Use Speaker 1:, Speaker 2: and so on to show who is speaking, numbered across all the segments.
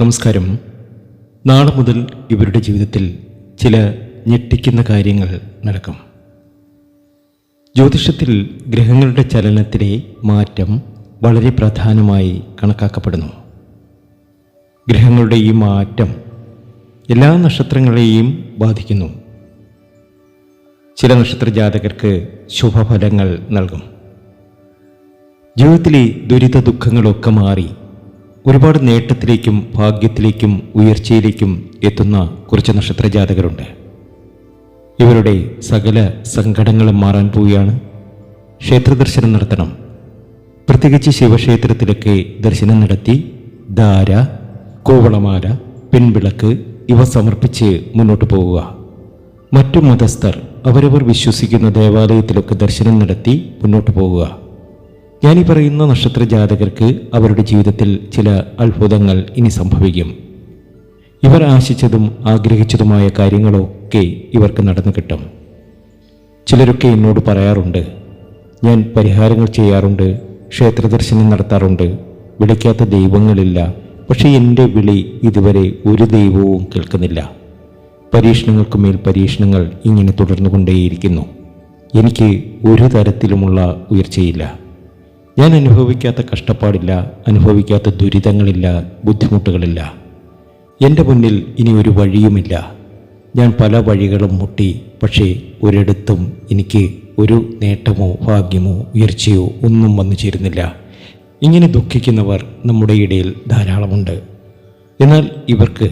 Speaker 1: നമസ്കാരം. നാളെ മുതൽ ഇവരുടെ ജീവിതത്തിൽ ചില ഞെട്ടിക്കുന്ന കാര്യങ്ങൾ നടക്കും. ജ്യോതിഷത്തിൽ ഗ്രഹങ്ങളുടെ ചലനത്തിലെ മാറ്റം വളരെ പ്രധാനമായി കണക്കാക്കപ്പെടുന്നു. ഗ്രഹങ്ങളുടെ ഈ മാറ്റം എല്ലാ നക്ഷത്രങ്ങളെയും ബാധിക്കുന്നു. ചില നക്ഷത്ര ജാതകർക്ക് ശുഭഫലങ്ങൾ നൽകും. ജീവിതത്തിലെ ദുരിത ദുഃഖങ്ങളൊക്കെ മാറി ഒരുപാട് നേട്ടത്തിലേക്കും ഭാഗ്യത്തിലേക്കും ഉയർച്ചയിലേക്കും എത്തുന്ന കുറച്ച് നക്ഷത്ര ജാതകരുണ്ട് ഇവരുടെ സകല സങ്കടങ്ങളും മാറാൻ പോവുകയാണ്. ക്ഷേത്രദർശനം നടത്തണം. പ്രത്യേകിച്ച് ശിവക്ഷേത്രത്തിലൊക്കെ ദർശനം നടത്തി ധാര കോവളമാല പിൻവിളക്ക് ഇവ സമർപ്പിച്ച് മുന്നോട്ട് പോവുക. മറ്റു മതസ്ഥർ അവരവർ വിശ്വസിക്കുന്ന ദേവാലയത്തിലൊക്കെ ദർശനം നടത്തി മുന്നോട്ട് പോവുക. ഈ പറയുന്ന നക്ഷത്ര ജാതകർക്ക് അവരുടെ ജീവിതത്തിൽ ചില അത്ഭുതങ്ങൾ ഇനി സംഭവിക്കും. ഇവർ ആശിച്ചതും ആഗ്രഹിച്ചതുമായ കാര്യങ്ങളൊക്കെ ഇവർക്ക് നടന്നു കിട്ടും. ചിലരൊക്കെ എന്നോട് പറയാറുണ്ട് ഞാൻ പരിഹാരങ്ങൾ ചെയ്യാറുണ്ട് ക്ഷേത്ര ദർശനം നടത്താറുണ്ട് വിളിക്കാത്ത ദൈവങ്ങളില്ല പക്ഷേ എന്റെ വിളി ഇതുവരെ ഒരു ദൈവവും കേൾക്കുന്നില്ല. പരീക്ഷണങ്ങൾക്ക് മേൽ പരീക്ഷണങ്ങൾ ഇങ്ങനെ തുടർന്നുകൊണ്ടേയിരിക്കുന്നു. എനിക്ക് ഒരു തരത്തിലുമുള്ള ഉയർച്ചയില്ല. ഞാൻ അനുഭവിക്കാത്ത കഷ്ടപ്പാടില്ല അനുഭവിക്കാത്ത ദുരിതങ്ങളില്ല ബുദ്ധിമുട്ടുകളില്ല. എന്റെ മുന്നിൽ ഇനി ഒരു വഴിയുമില്ല. ഞാൻ പല വഴികളും മുട്ടി പക്ഷേ ഒരിടത്തും എനിക്ക് ഒരു നേട്ടമോ ഭാഗ്യമോ ഉയർച്ചയോ ഒന്നും വന്നു ചേരുന്നില്ല. ഇങ്ങനെ ദുഃഖിക്കുന്നവർ നമ്മുടെ ഇടയിൽ ധാരാളമുണ്ട്. എന്നാൽ ഇവർക്ക്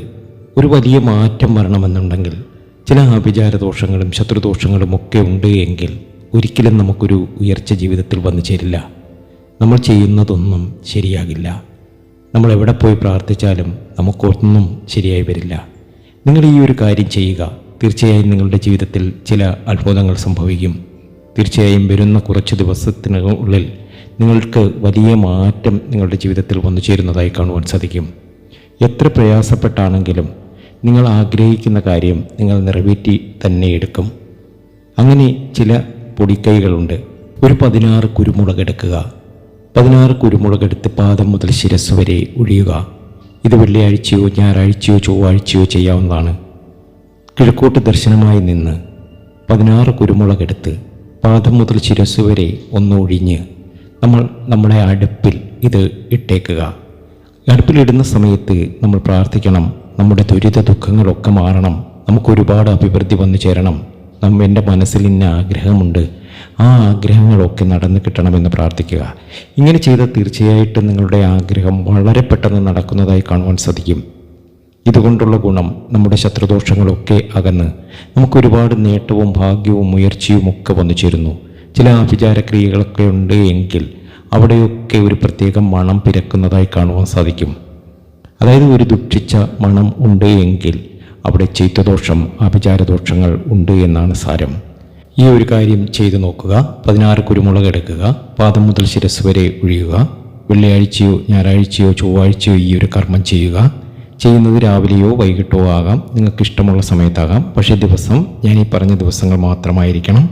Speaker 1: ഒരു വലിയ മാറ്റം വരണമെന്നുണ്ടെങ്കിൽ ചില ആഭിചാരദോഷങ്ങളും ശത്രുദോഷങ്ങളും ഒക്കെ ഉണ്ട് എങ്കിൽ ഒരിക്കലും നമുക്കൊരു ഉയർച്ച ജീവിതത്തിൽ വന്നു ചേരില്ല. നമ്മൾ ചെയ്യുന്നതൊന്നും ശരിയാകില്ല. നമ്മൾ എവിടെ പോയി പ്രാർത്ഥിച്ചാലും നമുക്കൊന്നും ശരിയായി വരില്ല. നിങ്ങൾ ഈ ഒരു കാര്യം ചെയ്യുക. തീർച്ചയായും നിങ്ങളുടെ ജീവിതത്തിൽ ചില അത്ഭുതങ്ങൾ സംഭവിക്കും. തീർച്ചയായും വരുന്ന കുറച്ച് ദിവസത്തിനുള്ളിൽ നിങ്ങൾക്ക് വലിയ മാറ്റം നിങ്ങളുടെ ജീവിതത്തിൽ വന്നു ചേരുന്നതായി കാണുവാൻ സാധിക്കും. എത്ര പ്രയാസപ്പെട്ടാണെങ്കിലും നിങ്ങൾ ആഗ്രഹിക്കുന്ന കാര്യം നിങ്ങൾ നിറവേറ്റി തന്നെ എടുക്കും. അങ്ങനെ ചില പൊടിക്കൈകളുണ്ട്. ഒരു പതിനാറ് കുരുമുളക് എടുക്കുക. പതിനാറ് കുരുമുളക് എടുത്ത് പാദം മുതൽ ശിരസ് വരെ ഒഴിയുക. ഇത് വെള്ളിയാഴ്ചയോ ഞായറാഴ്ചയോ ചൊവ്വാഴ്ചയോ ചെയ്യാവുന്നതാണ്. കിഴക്കോട്ട് ദർശനമായി നിന്ന് പതിനാറ് കുരുമുളക് എടുത്ത് പാദം മുതൽ ശിരസ് വരെ ഒന്നൊഴിഞ്ഞ് നമ്മൾ നമ്മുടെ അടുപ്പിൽ ഇത് ഇട്ടേക്കുക. അടുപ്പിലിടുന്ന സമയത്ത് നമ്മൾ പ്രാർത്ഥിക്കണം. നമ്മുടെ ദുരിത ദുഃഖങ്ങളൊക്കെ മാറണം. നമുക്കൊരുപാട് അഭിവൃദ്ധി വന്നു ചേരണം. നമ്മ എന്റെ മനസ്സിൽ ഇന്ന ആഗ്രഹമുണ്ട്. ആ ആഗ്രഹങ്ങളൊക്കെ നടന്നു കിട്ടണമെന്ന് പ്രാർത്ഥിക്കുക. ഇങ്ങനെ ചെയ്താൽ തീർച്ചയായിട്ടും നിങ്ങളുടെ ആഗ്രഹം വളരെ പെട്ടെന്ന് നടക്കുന്നതായി കാണുവാൻ സാധിക്കും. ഇതുകൊണ്ടുള്ള ഗുണം നമ്മുടെ ശത്രുദോഷങ്ങളൊക്കെ അകന്ന് നമുക്കൊരുപാട് നേട്ടവും ഭാഗ്യവും ഉയർച്ചയും ഒക്കെ വന്നു ചേരുന്നു. ചില ആഭിചാരക്രിയകളൊക്കെ ഉണ്ട് എങ്കിൽ അവിടെയൊക്കെ ഒരു പ്രത്യേകം മണം പിരക്കുന്നതായി കാണുവാൻ സാധിക്കും. അതായത് ഒരു ദുഃഖിച്ച മണം ഉണ്ട് എങ്കിൽ അവിടെ ചൈത്യദോഷം ആഭിചാരദോഷങ്ങൾ ഉണ്ട് എന്നാണ് സാരം. ഈ ഒരു കാര്യം ചെയ്തു നോക്കുക. പതിനാറ് കുരുമുളക് എടുക്കുക. പാദം മുതൽ ശിരസ് വരെ ഒഴിയുക. വെള്ളിയാഴ്ചയോ ഞായറാഴ്ചയോ ചൊവ്വാഴ്ചയോ ഈ ഒരു കർമ്മം ചെയ്യുക. ചെയ്യുന്നത് രാവിലെയോ വൈകിട്ടോ ആകാം. നിങ്ങൾക്ക് ഇഷ്ടമുള്ള സമയത്താകാം. പക്ഷേ ദിവസം ഞാൻ ഈ പറഞ്ഞ ദിവസങ്ങൾ മാത്രമായിരിക്കണം.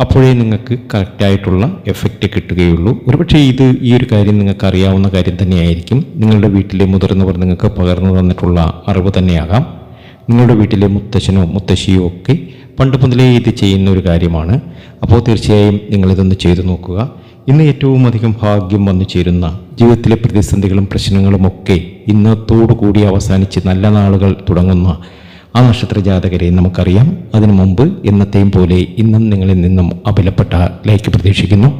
Speaker 1: അപ്പോഴേ നിങ്ങൾക്ക് കറക്റ്റായിട്ടുള്ള എഫക്റ്റ് കിട്ടുകയുള്ളൂ. ഒരുപക്ഷെ ഇത് ഈ ഒരു കാര്യം നിങ്ങൾക്ക് അറിയാവുന്ന കാര്യം തന്നെയായിരിക്കും. നിങ്ങളുടെ വീട്ടിലെ മുതിർന്നവർ നിങ്ങൾക്ക് പകർന്നു തന്നിട്ടുള്ള അറിവ് തന്നെയാകാം. നിങ്ങളുടെ വീട്ടിലെ മുത്തശ്ശനോ മുത്തശ്ശിയോ ഒക്കെ പണ്ട് മുതലേ ഇത് ചെയ്യുന്ന ഒരു കാര്യമാണ്. അപ്പോൾ തീർച്ചയായും നിങ്ങളിതൊന്ന് ചെയ്തു നോക്കുക. ഇന്ന് ഏറ്റവും അധികം ഭാഗ്യം വന്നു ചേരുന്ന ജീവിതത്തിലെ പ്രതിസന്ധികളും പ്രശ്നങ്ങളും ഒക്കെ ഇന്നത്തോടു കൂടി അവസാനിച്ച് നല്ല നാളുകൾ തുടങ്ങുന്ന ആ നക്ഷത്ര ജാതകരെ നമുക്കറിയാം. അതിനു മുമ്പ് എന്നത്തെയും പോലെ ഇന്നും നിങ്ങളിൽ നിന്നും അബലപ്പെട്ട ലൈക്ക് പ്രതീക്ഷിക്കുന്നു.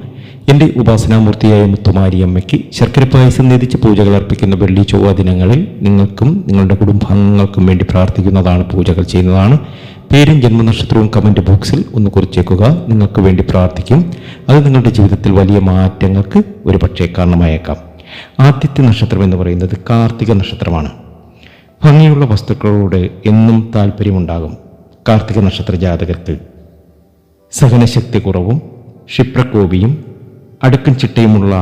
Speaker 1: എന്റെ ഉപാസനാമൂർത്തിയായ മുത്തുമാരിയമ്മയ്ക്ക് ശർക്കര പായസം നിധിച്ച് പൂജകൾ അർപ്പിക്കുന്ന വെള്ളി ചൊവ്വ ദിനങ്ങളിൽ നിങ്ങൾക്കും നിങ്ങളുടെ കുടുംബാംഗങ്ങൾക്കും വേണ്ടി പ്രാർത്ഥിക്കുന്നതാണ് പൂജകൾ ചെയ്യുന്നതാണ്. പേരും ജന്മനക്ഷത്രവും കമന്റ് ബോക്സിൽ ഒന്ന് കുറിച്ചേക്കുക. നിങ്ങൾക്ക് വേണ്ടി പ്രാർത്ഥിക്കും. അത് നിങ്ങളുടെ ജീവിതത്തിൽ വലിയ മാറ്റങ്ങൾക്ക് ഒരു പക്ഷേ കാരണമായേക്കാം. ആദ്യത്തെ നക്ഷത്രം എന്ന് പറയുന്നത് കാർത്തിക നക്ഷത്രമാണ്. ഭംഗിയുള്ള വസ്തുക്കളോട് എന്നും താല്പര്യമുണ്ടാകും കാർത്തിക നക്ഷത്ര ജാതകത്തിൽ. സഹനശക്തി കുറവും ക്ഷിപ്രകോപിയും അടുക്കും ചിട്ടയുമുള്ള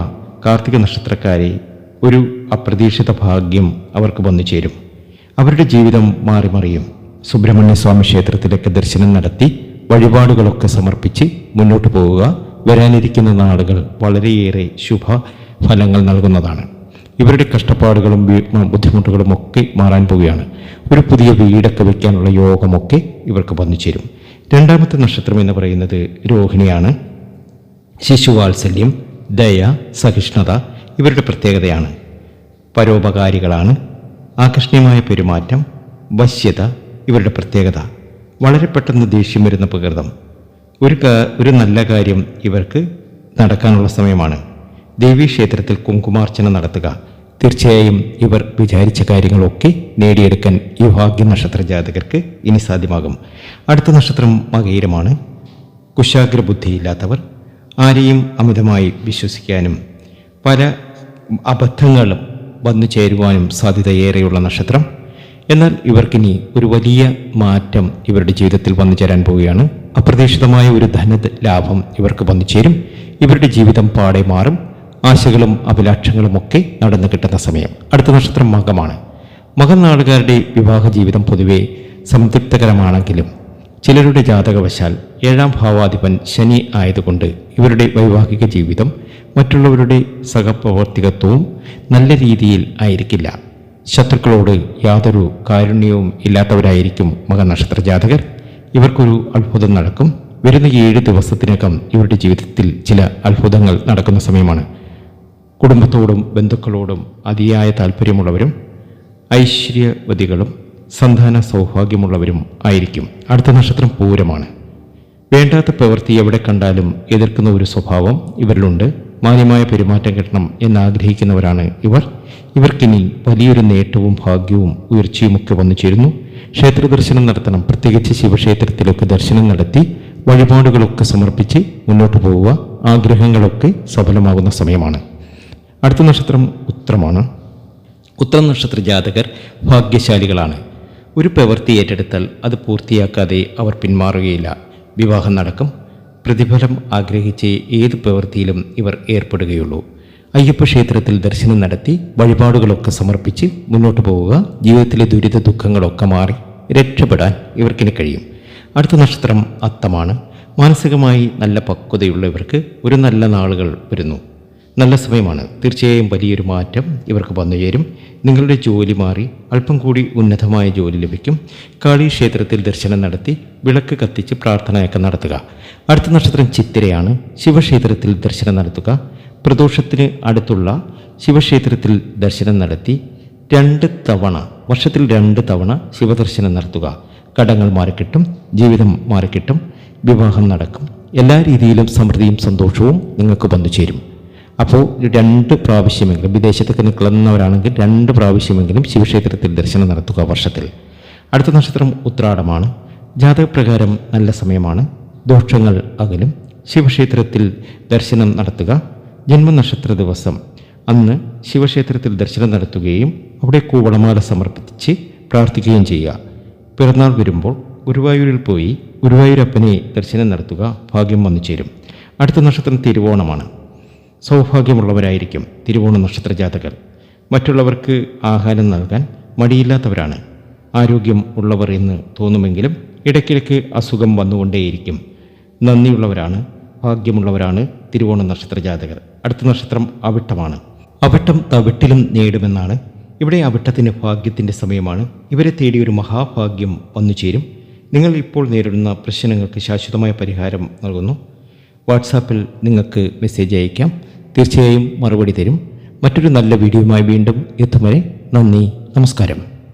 Speaker 1: കാർത്തിക നക്ഷത്രക്കാരെ ഒരു അപ്രതീക്ഷിത ഭാഗ്യം അവർക്ക് വന്നു ചേരും അവരുടെ ജീവിതം മാറി മറിയും സുബ്രഹ്മണ്യ സ്വാമി ക്ഷേത്രത്തിലേക്ക് ദർശനം നടത്തി വഴിപാടുകളൊക്കെ സമർപ്പിച്ച് മുന്നോട്ട് പോവുക. വരാനിരിക്കുന്ന നാളുകൾ വളരെയേറെ ശുഭ ഫലങ്ങൾ നൽകുന്നതാണ്. ഇവരുടെ കഷ്ടപ്പാടുകളും ബുദ്ധിമുട്ടുകളും ഒക്കെ മാറാൻ പോവുകയാണ്. ഒരു പുതിയ വീടൊക്കെ വയ്ക്കാനുള്ള യോഗമൊക്കെ ഇവർക്ക് വന്നു ചേരും. രണ്ടാമത്തെ നക്ഷത്രം എന്ന് പറയുന്നത് രോഹിണിയാണ്. ശിശുവാത്സല്യം ദയ സഹിഷ്ണുത ഇവരുടെ പ്രത്യേകതയാണ്. പരോപകാരികളാണ്. ആകർഷണീയമായ പെരുമാറ്റം വശ്യത ഇവരുടെ പ്രത്യേകത. വളരെ പെട്ടെന്ന് ദേഷ്യം വരുന്ന പ്രകൃതം. ഒരു ഒരു നല്ല കാര്യം ഇവർക്ക് നടക്കാനുള്ള സമയമാണ്. ദേവീക്ഷേത്രത്തിൽ കുങ്കുമാർച്ചന നടത്തുക. തീർച്ചയായും ഇവർ വിചാരിച്ച കാര്യങ്ങളൊക്കെ നേടിയെടുക്കാൻ ഈ ഭാഗ്യ നക്ഷത്ര ജാതകർക്ക് ഇനി സാധ്യമാകും. അടുത്ത നക്ഷത്രം മകയിരമാണ്. കുശാഗ്ര ബുദ്ധിയില്ലാത്തവർ ആരെയും അമിതമായി വിശ്വസിക്കാനും പല അബദ്ധങ്ങളും വന്നു ചേരുവാനും സാധ്യതയേറെയുള്ള നക്ഷത്രം എന്നാൽ ഇവർക്കിനി ഒരു വലിയ മാറ്റം ഇവരുടെ ജീവിതത്തിൽ വന്നു ചേരാൻ പോവുകയാണ്. അപ്രതീക്ഷിതമായ ഒരു ധന ലാഭം ഇവർക്ക് വന്നു ചേരും. ഇവരുടെ ജീവിതം പാടെ മാറും. ആശകളും അഭിലാഷങ്ങളും ഒക്കെ നടന്നു കിട്ടുന്ന സമയം. അടുത്ത നക്ഷത്രം മകമാണ്. മകൻ നാടുകാരുടെ വിവാഹ ജീവിതം പൊതുവെ സംതൃപ്തകരമാണെങ്കിലും ചിലരുടെ ജാതകവശാൽ ഏഴാം ഭാവാധിപൻ ശനി ആയതുകൊണ്ട് ഇവരുടെ വൈവാഹിക ജീവിതം മറ്റുള്ളവരുടെ സഹപ്രവർത്തികത്വവും നല്ല രീതിയിൽ ആയിരിക്കില്ല. ശത്രുക്കളോട് യാതൊരു കാരുണ്യവും ഇല്ലാത്തവരായിരിക്കും മകനക്ഷത്ര ജാതകർ ഇവർക്കൊരു അത്ഭുതം നടക്കും. വരുന്ന ഏഴ് ദിവസത്തിനകം ഇവരുടെ ജീവിതത്തിൽ ചില അത്ഭുതങ്ങൾ നടക്കുന്ന സമയമാണ്. കുടുംബത്തോടും ബന്ധുക്കളോടും അതിയായ താല്പര്യമുള്ളവരും ഐശ്വര്യവതികളും സന്താന സൗഭാഗ്യമുള്ളവരും ആയിരിക്കും. അടുത്ത നക്ഷത്രം പൂരമാണ്. വേണ്ടാത്ത പ്രവൃത്തി എവിടെ കണ്ടാലും എതിർക്കുന്ന ഒരു സ്വഭാവം ഇവരിലുണ്ട്. മാന്യമായ പെരുമാറ്റം കിട്ടണം എന്നാഗ്രഹിക്കുന്നവരാണ് ഇവർ. ഇവർക്കിനി വലിയൊരു നേട്ടവും ഭാഗ്യവും ഉയർച്ചയുമൊക്കെ വന്നു ചേരുന്നു. ക്ഷേത്ര ദർശനം നടത്തണം. പ്രത്യേകിച്ച് ശിവക്ഷേത്രത്തിലൊക്കെ ദർശനം നടത്തി വഴിപാടുകളൊക്കെ സമർപ്പിച്ച് മുന്നോട്ട് പോവുക. ആഗ്രഹങ്ങളൊക്കെ സഫലമാകുന്ന സമയമാണ്. അടുത്ത നക്ഷത്രം ഉത്രമാണ്. ഉത്തര നക്ഷത്ര ജാതകർ ഭാഗ്യശാലികളാണ്. ഒരു പ്രവൃത്തി ഏറ്റെടുത്താൽ അത് പൂർത്തിയാക്കാതെ അവർ പിന്മാറുകയില്ല. വിവാഹം നടക്കും. പ്രതിഫലം ആഗ്രഹിച്ച് ഏത് പ്രവൃത്തിയിലും ഇവർ ഏർപ്പെടുകയുള്ളൂ. അയ്യപ്പ ക്ഷേത്രത്തിൽ ദർശനം നടത്തി വഴിപാടുകളൊക്കെ സമർപ്പിച്ച് മുന്നോട്ട് പോവുക. ജീവിതത്തിലെ ദുരിത ദുഃഖങ്ങളൊക്കെ മാറി രക്ഷപ്പെടാൻ ഇവർക്കിന് കഴിയും. അടുത്ത നക്ഷത്രം അത്തമാണ്. മാനസികമായി നല്ല പക്വതയുള്ളവർക്ക് ഒരു നല്ല നാളുകൾ വരുന്നു. നല്ല സമയമാണ്. തീർച്ചയായും വലിയൊരു മാറ്റം ഇവർക്ക് വന്നു ചേരും. നിങ്ങളുടെ ജോലി മാറി അല്പം കൂടി ഉന്നതമായ ജോലി ലഭിക്കും. കാളി ക്ഷേത്രത്തിൽ ദർശനം നടത്തി വിളക്ക് കത്തിച്ച് പ്രാർത്ഥനയൊക്കെ നടത്തുക. അടുത്ത നക്ഷത്രം ചിത്തിരയാണ്. ശിവക്ഷേത്രത്തിൽ ദർശനം നടത്തുക. പ്രദോഷത്തിന് അടുത്തുള്ള ശിവക്ഷേത്രത്തിൽ ദർശനം നടത്തി രണ്ട് തവണ വർഷത്തിൽ രണ്ട് തവണ ശിവദർശനം നടത്തുക. കടങ്ങൾ മാറിക്കിട്ടും ജീവിതം മാറിക്കിട്ടും വിവാഹം നടക്കും. എല്ലാ രീതിയിലും സമൃദ്ധിയും സന്തോഷവും നിങ്ങൾക്ക് വന്നു ചേരും. അപ്പോൾ രണ്ട് പ്രാവശ്യമെങ്കിലും വിദേശത്തൊക്കെ നിൽക്കുന്നവരാണെങ്കിൽ രണ്ട് പ്രാവശ്യമെങ്കിലും ശിവക്ഷേത്രത്തിൽ ദർശനം നടത്തുക വർഷത്തിൽ. അടുത്ത നക്ഷത്രം ഉത്രാടമാണ്. ജാതകപ്രകാരം നല്ല സമയമാണ്. ദോഷങ്ങൾ അകലും. ശിവക്ഷേത്രത്തിൽ ദർശനം നടത്തുക. ജന്മനക്ഷത്ര ദിവസം. അന്ന് ശിവക്ഷേത്രത്തിൽ ദർശനം നടത്തുകയും അവിടെ കൂവളമാല സമർപ്പിച്ച് പ്രാർത്ഥിക്കുകയും ചെയ്യുക. പിറന്നാൾ വരുമ്പോൾ ഗുരുവായൂരിൽ പോയി ഗുരുവായൂരപ്പനെ ദർശനം നടത്തുക ഭാഗ്യം വന്നു ചേരും അടുത്ത നക്ഷത്രം തിരുവോണമാണ്. സൗഭാഗ്യമുള്ളവരായിരിക്കും തിരുവോണ നക്ഷത്ര ജാതകർ മറ്റുള്ളവർക്ക് ആഹാരം നൽകാൻ മടിയില്ലാത്തവരാണ്. ആരോഗ്യം ഉള്ളവർ എന്ന് തോന്നുമെങ്കിലും ഇടയ്ക്കിടയ്ക്ക് അസുഖം വന്നുകൊണ്ടേയിരിക്കും. നന്ദിയുള്ളവരാണ് ഭാഗ്യമുള്ളവരാണ് തിരുവോണ നക്ഷത്ര ജാതകർ അടുത്ത നക്ഷത്രം അവിട്ടമാണ്. അവിട്ടം തവിട്ടിലും നേടുമെന്നാണ്. ഇവിടെ അവിട്ടത്തിന്റെ ഭാഗ്യത്തിന്റെ സമയമാണ്. ഇവരെ തേടി ഒരു മഹാഭാഗ്യം വന്നു ചേരും നിങ്ങൾ ഇപ്പോൾ നേരിടുന്ന പ്രശ്നങ്ങൾക്ക് ശാശ്വതമായ പരിഹാരം നൽകുന്നു. വാട്സാപ്പിൽ നിങ്ങൾക്ക് മെസ്സേജ് അയക്കാം. തീർച്ചയായും മറുപടി തരും. മറ്റൊരു നല്ല വീഡിയോയുമായി വീണ്ടും എത്തും വരെ നന്ദി നമസ്കാരം.